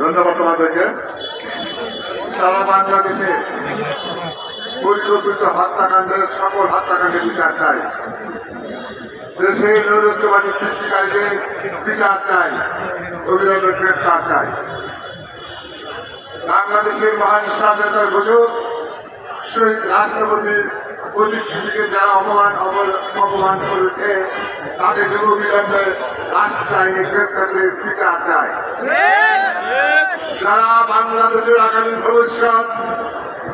ধন্যবাদ তোমাদেরকে। সারা বাংলাদেশে পরিকল্পিত হত্যাকাণ্ডের সকল হত্যাকাণ্ডের বিচার চাই। দেশে নৈরাজ্যবাদী সৃষ্টিকারীদের বিচার চাই। অভিযোগের গ্রেপ্তার চাই। বাংলাদেশের মহান স্বাধীনতার ঘোষক শহীদ রাষ্ট্রপতির প্রতিকৃতিকে যারা অপমান অপমান করেছে তাদের জন্য অবিলম্বে রাষ্ট্র আইনে গ্রেপ্তার করে বিচার চায় যারা বাংলাদেশের আগামী ভবিষ্যৎ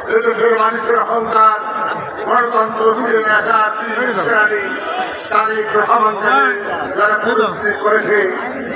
এদেশের মানুষের অহংকার গণতন্ত্র ফিরে আসার তাদের ভ্রমণকারী যারা পরিস্থিতি করেছে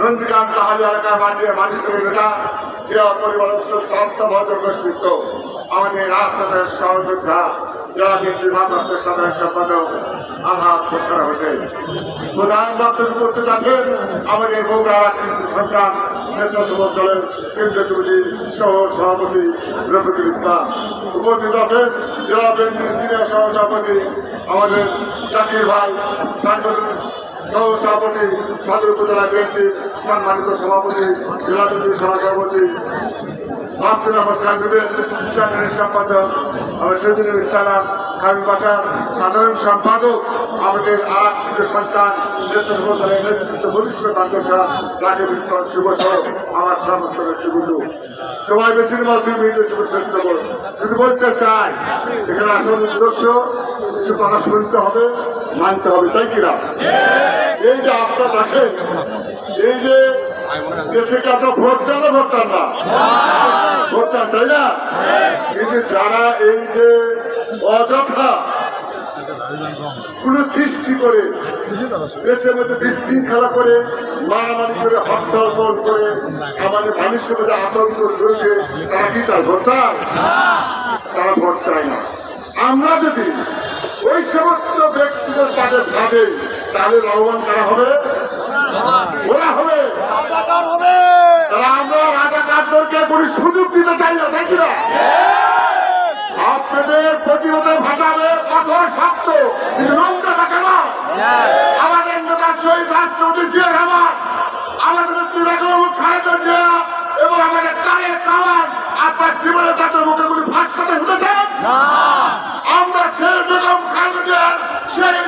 রঞ্জিকান্ত হালি এলাকার মানুষের নেতা যে পরিবার তত্ত্বাবধায়ক ব্যক্তিত্ব আমাদের রাজপথের সহযোদ্ধা, জেলা বিএনপির ভারপ্রাপ্ত সাধারণ সম্পাদক আলহাদ হোসেন হোসেন। প্রধান বক্তব্য করতে যাচ্ছেন আমাদের বগুড়া রাজনীতি সন্তান স্বেচ্ছাসেবক দলের কেন্দ্রীয় কমিটির সহ সভাপতি রফিকুল ইসলাম উপস্থিত আছেন। জেলা বিএনপির সহ সভাপতি আমাদের জাকির ভাই, সাংগঠনিক সহ সভাপতি সদর উপজেলা বিএনপির সম্মানিত সভাপতি জেলা বিএনপির আব্দুল আহমদ কান্ডুবের সাধারণ সম্পাদক আমার সজিনুল ইসলাম খান বাসার সাধারণ সম্পাদক আমাদের আর সন্তান আমার সবাই বেশিরভাগ শুধু বলতে চাই, এখানে আসল উদ্দেশ্য কিছু কথা শুনতে হবে, মানতে হবে, তাই কিনা এই যে আপনার দেখেন এই যে দেশে কি আপনার ভোট চান না ভোট চান না। ভোট চান তাই না? কিন্তু যারা এই যে অযথা কোনো সৃষ্টি করে দেশের মধ্যে বিশৃঙ্খলা করে মারামারি করে হরতাল করে আমাদের মানুষের মধ্যে আতঙ্ক ছড়িয়ে তারা কি চায় ভোট চায়? তারা ভোট চায় না। আমরা যদি ওই সমস্ত ব্যক্তিদের তাদের ভাবে তাহলে লাভবান করা হবে ওরা হবে। রাজাকার হবে। আমরা রাজাকারদেরকে কোনো সুযোগ দিতে চাই না তাই কিনা? আপনাদের প্রতিরোধের ভাষাবে কঠোর শক্ত নোংরা ভাষা নয় আমাদের নেতা শহীদ রাষ্ট্রপতি জিয়া রহমান আমাদের বেগম খালেদা জিয়া এবং আমাদের তারেক রহমান আপনার জীবনে তাদের মুখে কোনো ফাঁস কথা শুনেছেন আমরা ছেলে বেগম খালেদা জিয়ার সেই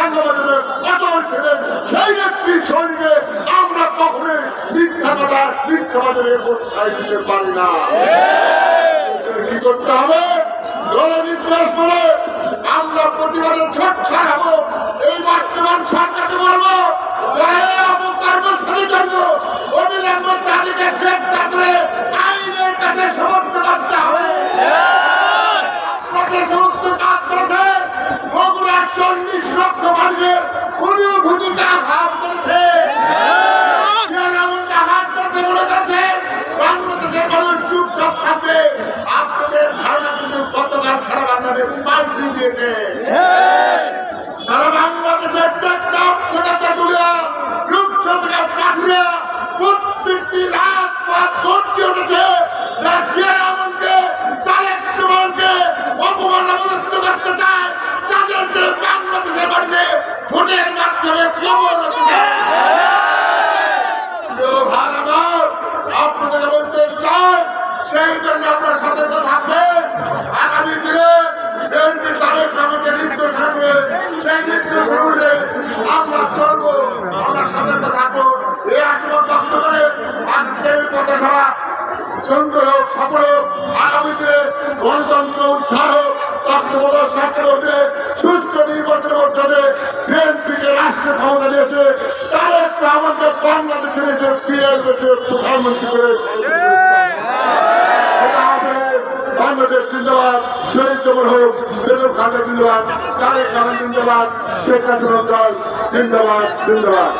সংগ্রামের অটল ছিলেন সেই নেত্রী শরীরে আমরা কখনোই মিথ্যা কথা মিথ্যাবাদের কোথায় দিতে পারি না। কি করতে হবে? নির্দেশ করে আমরা প্রতিবাদে ছোট ছাড়াবো এই বর্তমান সরকারকে বলব কর্মচারীর জন্য অবিলম্বে পাল্টি দিয়েছে তারা বাংলাদেশের টেকনাফ থেকে তেঁতুলিয়া রূপসা থেকে পাথুরিয়া প্রত্যেকটি রাত পথ গর্জে উঠেছে। যারা জিয়া রহমানকে তারেক সুমনকে অপমান অবস্থ করতে চায় তাদেরকে বাংলাদেশের বাড়িতে ভোটের মাধ্যমে খবর পথসভা সুন্দর হোক, সফল হোক, আগামী গণতন্ত্র উদ্ধার হোক তত্ত্ববোধ সরকার হতে সুস্থ নির্বাচনের মধ্যে রাষ্ট্রের ক্ষমতা দিয়েছে। তারেক রহমানকে বাংলাদেশের দেশের দেশের প্রধানমন্ত্রী করে বাংলাদেশ জিন্দাবাদ, শহীদ জমর হোক, বেগম খালেদা জিন্দাবাদ, তারেক রহমান জিন্দাবাদ, শেখ হাসিনা জিন্দাবাদ জিন্দাবাদ।